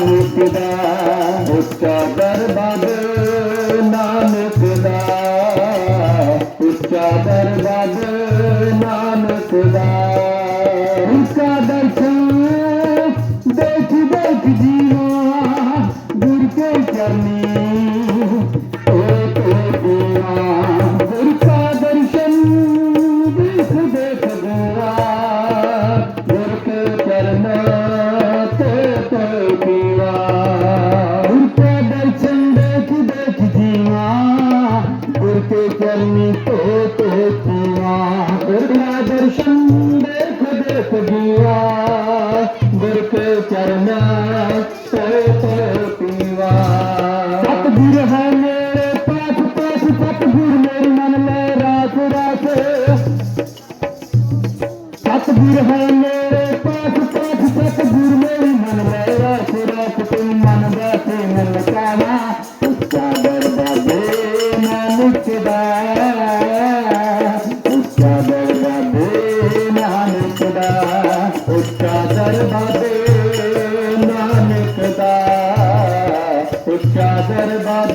ਨਾਨਕ ਦਾ ਉੱਚਾ ਦਰਬਾਰ ਨਾਨਕ ਦਾ ਉੱਚਾ ਦਰਬਾਰ ਨਾਨਕ ਦਾ ਉਸਕਾ ਦਰਸ਼ਨ ਦੇਖ ਦੇਖ ਜੀਵਾ, ਗੁਰ ਕੇ ਚਰਨੀ। ਦਰਸ਼ਨ ਦੇਖ ਦੇਖ ਜੀਵਾ ਗੁਰ ਕੇ ਚਰਨ ਤੇ ਤੇ ਪੀਵਾ। ਸਤਿਗੁਰ ਹੈ ਮੇਰੇ ਪਾਸ ਪਾਸ ਸਤਿਗੁਰ ਮੇਰੇ ਮਨ ਲੈ ਰਾਸ ਰਾਸ ਸਤਿਗੁਰ ਹੈ ਮੇਰੇ ਪਾਸ ਪਾਸ ਸਤਿਗੁਰ ਮੇਰੇ ਮਨ ਲੈ ਰਾਸ ਰਾਸ ਤੂੰ ਮਨ ਦਾ ਤੇ ਮਨ ਉਸਕਾ ਦਰਬਾਰੇ ਨਾਨਕ ਦਾ ਉੱਚਾ ਦਰਬਾਰੇ